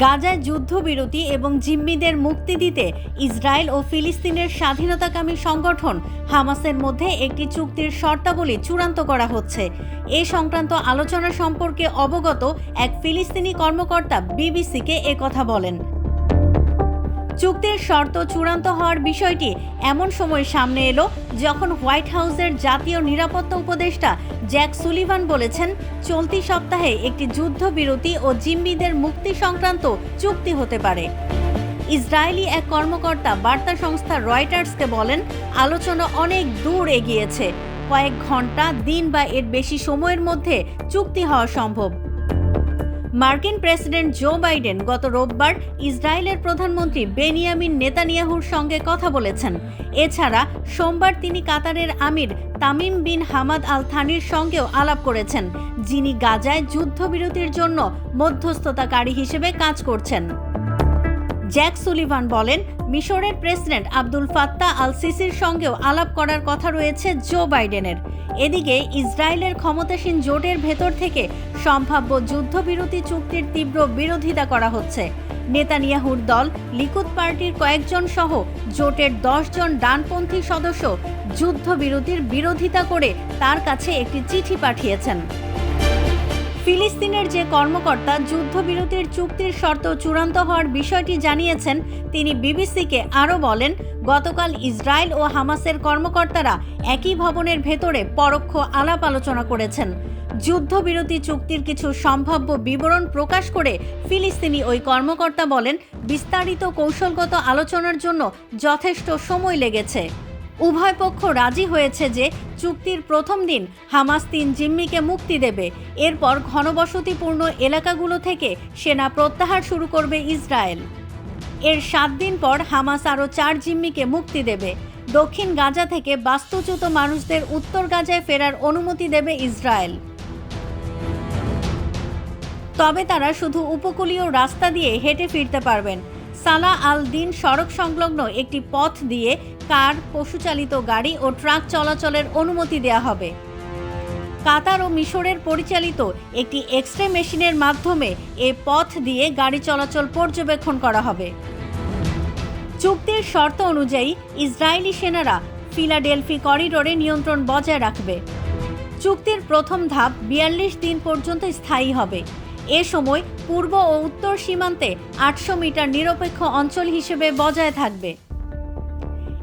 গাজায় যুদ্ধবিরতি এবং জিম্মিদের মুক্তি দিতে ইসরায়েল ও ফিলিস্তিনের স্বাধীনতাকামী সংগঠন হামাসের মধ্যে একটি চুক্তির শর্তাবলী চূড়ান্ত করা হচ্ছে। এ সংক্রান্ত আলোচনা সম্পর্কে অবগত এক ফিলিস্তিনি কর্মকর্তা বিবিসিকে কথা বলেন। চুক্তির শর্ত চূড়ান্ত হওয়ার বিষয়টি এমন সময় সামনে এলো যখন হোয়াইট হাউসের জাতীয় নিরাপত্তা উপদেষ্টা জ্যাক সুলিভান বলেছেন, চলতি সপ্তাহে একটি যুদ্ধবিরতি ও জিম্মিদের মুক্তি সংক্রান্ত চুক্তি হতে পারে। ইসরায়েলি এক কর্মকর্তা বার্তা সংস্থা রয়টার্সকে বলেন, আলোচনা অনেক দূর এগিয়েছে। কয়েক ঘণ্টা, দিন বা এর বেশি সময়ের মধ্যে চুক্তি হওয়া সম্ভব। মার্কিন প্রেসিডেন্ট জো বাইডেন গত রোববার ইসরায়েলের প্রধানমন্ত্রী বেনিয়ামিন নেতানিয়াহুর সঙ্গে কথা বলেছেন। এছাড়া সোমবার তিনি কাতারের আমির তামিম বিন হামাদ আল থানির সঙ্গেও আলাপ করেছেন, যিনি গাজায় যুদ্ধবিরতির জন্য মধ্যস্থতাকারী হিসেবে কাজ করছেন। জ্যাক সুলিভান বলেন, মিশরের প্রেসিডেন্ট আব্দুল ফাত্তা আল সিসির সঙ্গেও আলাপ করার কথা রয়েছে জো বাইডেনের। এদিকে ইসরায়েলের ক্ষমতাসীন জোটের ভেতর থেকে সম্ভাব্য যুদ্ধবিরতি চুক্তির তীব্র বিরোধিতা করা হচ্ছে। নেতানিয়াহুর দল, লিকুদ পার্টির কয়েকজন সহ জোটের দশজন ডানপন্থী সদস্য যুদ্ধবিরতির বিরোধিতা করে তার কাছে একটি চিঠি পাঠিয়েছেন। ফিলিস্তিনের যে কর্মকর্তা যুদ্ধবিরতির চুক্তির শর্ত চূড়ান্ত হওয়ার বিষয়টি জানিয়েছেন, তিনি বিবিসিকে আরও বলেন, গতকাল ইসরায়েল ও হামাসের কর্মকর্তারা একই ভবনের ভেতরে পরোক্ষ আলাপ আলোচনা করেছেন। যুদ্ধবিরতি চুক্তির কিছু সম্ভাব্য বিবরণ প্রকাশ করে ফিলিস্তিনি ওই কর্মকর্তা বলেন, বিস্তারিত কৌশলগত আলোচনার জন্য যথেষ্ট সময় লেগেছে। উভয় পক্ষ রাজি হয়েছে যে চুক্তির প্রথম দিন হামাস তিন জিম্মিকে মুক্তি দেবে। এরপর ঘনবসতিপূর্ণ এলাকাগুলো থেকে সেনা প্রত্যাহার শুরু করবে ইসরায়েল। এর সাত দিন পর হামাস আরও চার জিম্মিকে মুক্তি দেবে। দক্ষিণ গাজা থেকে বাস্তুচ্যুত মানুষদের উত্তর গাজায় ফেরার অনুমতি দেবে ইসরায়েল। তবে তারা শুধু উপকূলীয় রাস্তা দিয়ে হেঁটে ফিরতে পারবেন। সালা আল দিন সড়ক সংলগ্ন একটি পথ দিয়ে কার, পশুচালিত গাড়ি ও ট্রাক চলাচলের অনুমতি দেওয়া হবে। কাতার ও মিশরের পরিচালিত একটি এক্স রে মেশিনের মাধ্যমে এ পথ দিয়ে গাড়ি চলাচল পর্যবেক্ষণ করা হবে। চুক্তির শর্ত অনুযায়ী ইসরায়েলি সেনারা ফিলাডেলফি করিডোরে নিয়ন্ত্রণ বজায় রাখবে। চুক্তির প্রথম ধাপ বিয়াল্লিশ দিন পর্যন্ত স্থায়ী হবে। এ সময় পূর্ব ও উত্তর সীমান্তে আটশো মিটার নিরপেক্ষ অঞ্চল হিসেবে বজায় থাকবে।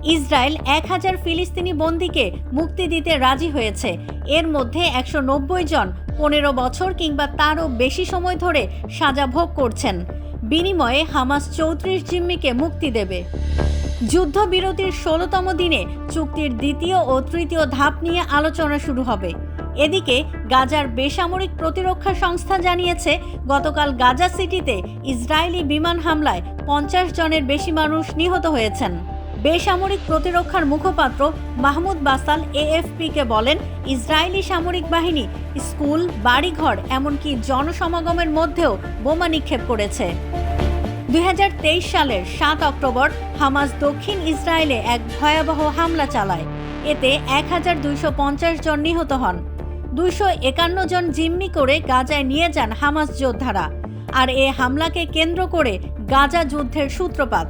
ইসরায়েল এক হাজার ফিলিস্তিনি বন্দীকে মুক্তি দিতে রাজি হয়েছে। এর মধ্যে একশো নব্বই জন পনেরো বছর কিংবা তারও বেশি সময় ধরে সাজা ভোগ করছেন। বিনিময়ে হামাস চৌত্রিশ জিম্মিকে মুক্তি দেবে। যুদ্ধবিরতির ষোলোতম দিনে চুক্তির দ্বিতীয় ও তৃতীয় ধাপ নিয়ে আলোচনা শুরু হবে। এদিকে গাজার বেসামরিক প্রতিরক্ষা সংস্থা জানিয়েছে, গতকাল গাজা সিটিতে ইসরায়েলি বিমান হামলায় পঞ্চাশ জনের বেশি মানুষ নিহত হয়েছেন। বেসামরিক প্রতিরক্ষার মুখপাত্র মাহমুদ বাসাল এএফপিকে বলেন, ইসরায়েলি সামরিক বাহিনী, স্কুল, বাড়িঘর, এমনকি জনসমাগমের মধ্যেও বোমা নিক্ষেপ করেছে। দুই হাজার তেইশ সালের সাত অক্টোবর হামাস দক্ষিণ ইসরায়েলে এক ভয়াবহ হামলা চালায়। এতে এক হাজার দুইশো পঞ্চাশ জন নিহত হন। দুইশো একান্ন জন জিম্মি করে গাজায় নিয়ে যান হামাস যোদ্ধারা আর এ হামলাকে কেন্দ্র করে গাজা যুদ্ধের সূত্রপাত।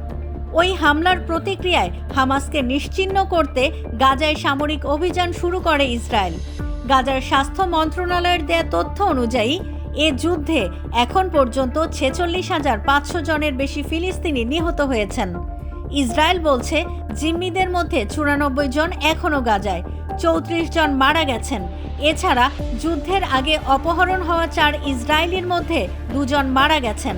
ওই হামলার প্রতিক্রিয়ায় হামাসকে নিশ্চিহ্ন করতে গাজায় সামরিক অভিযান শুরু করে ইসরায়েল। গাজার স্বাস্থ্য মন্ত্রণালয়ের দেয়া তথ্য অনুযায়ী, এ যুদ্ধে এখন পর্যন্ত ছেচল্লিশ হাজার পাঁচশো জনের বেশি ফিলিস্তিনি নিহত হয়েছেন। ইসরায়েল বলছে, জিম্মিদের মধ্যে চুরানব্বই জন এখনও গাজায়। চৌত্রিশ জন মারা গেছেন। এছাড়া যুদ্ধের আগে অপহরণ হওয়া চার ইসরায়েলির মধ্যে দুজন মারা গেছেন।